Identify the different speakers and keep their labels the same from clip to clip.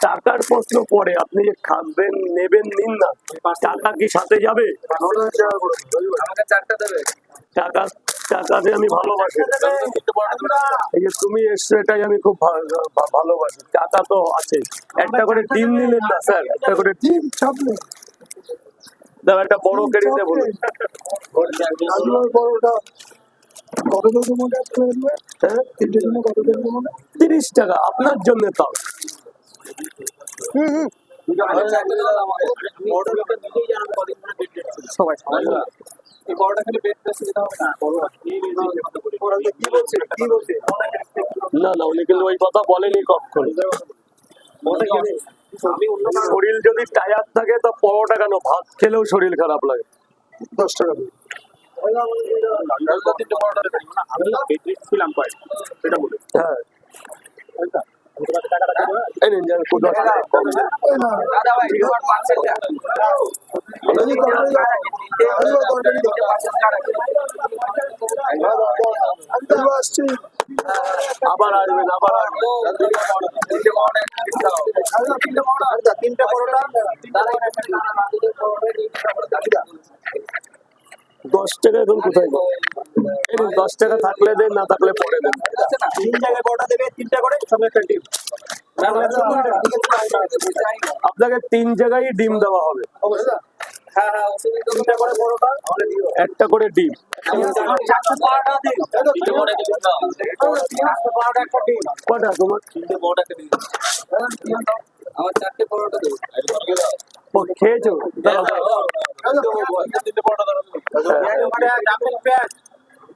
Speaker 1: টাকার প্রশ্ন পরে আপনি যে খাবেন নেবেন নিন না টাকা। কি সাথে যাবে?
Speaker 2: দেবে।
Speaker 1: টাকা টাকাতে আমি ভালোবাসি। এই যে তুমি এসছো এটাই আমি খুব ভালোবাসি। টাকা তো আছে। একটা করে ডিম নিলেন না স্যার? একটা করে ডিম দাদা একটা বড় বলুন। হ্যাঁ তিরিশ টাকা আপনার জন্য তাও। সবাই।
Speaker 2: এই বড়টা খালি বেড দিতে হবে না। বড় কি বলছে? কি বলছে?
Speaker 1: না না উনি কিন্তু ওই কথা বলেনি কখন। শরীর যদি টায়ার থাকে তা পরোটা কেন? ভাত খেলেও শরীর খারাপ লাগে। দশ টাকা হ্যাঁ। দশ টাকা এখন কোথায়? নিন, দশ টাকা থাকলে দেন না থাকলে পরে দেন।
Speaker 2: তিন জায়গায় বড়টা দেবে? তিনটা করে? সঙ্গে একটা ডিম।
Speaker 1: আপনাকে তিন জায়গায় ডিম দেওয়া হবে।
Speaker 2: হ্যাঁ হ্যাঁ তিনটা করে বড়টা
Speaker 1: একটা করে ডিম। কটা? তোমার?
Speaker 2: তিনটে বড় একটা ডিম। আমার চারটে পরোটা দেবো।
Speaker 1: খেয়েছো?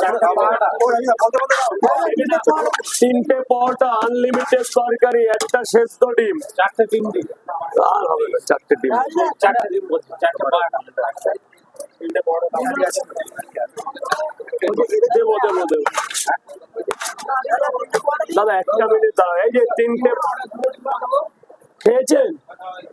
Speaker 2: তিনটে পাড়া চারটে পাড়া তিনটে
Speaker 1: পরোটা আনলিমিটেড তরকারি একটা সেদ্ধ ডিম।
Speaker 2: চারটে ডিম। দিন
Speaker 1: আর হবে না চারটে ডিম।
Speaker 2: চারটে ডিম বলছি চারটে পাড়া তিনটে বড়
Speaker 1: দেবো দেবো দেবো। দাদা একটা মিনিট দাঁড়া এই যে তিনটে খেয়েছেন?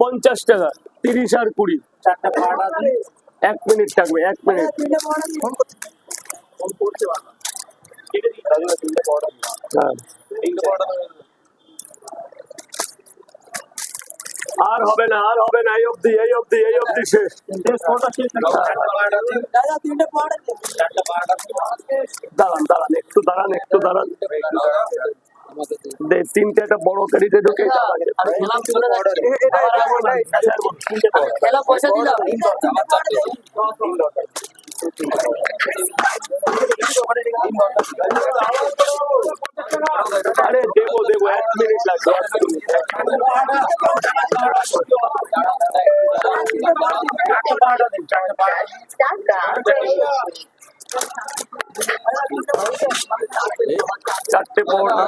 Speaker 1: পঞ্চাশ টাকা তিরিশ আর কুড়ি।
Speaker 2: চারটে পাড়া
Speaker 1: এক মিনিট থাকবে এক মিনিট আর হবে না আর হবে না এই অবধি এই অবধি এই অবধি শেষ দাঁড়ান দাঁড়ান একটু দাঁড়ান একটু দাঁড়ান তিনটে একটা বড় গাড়িতে ঢুকে
Speaker 3: পয়সা দিলাম
Speaker 1: আরে দেবো দেবো এক মিনিট লাগবে। চারটে পরোটা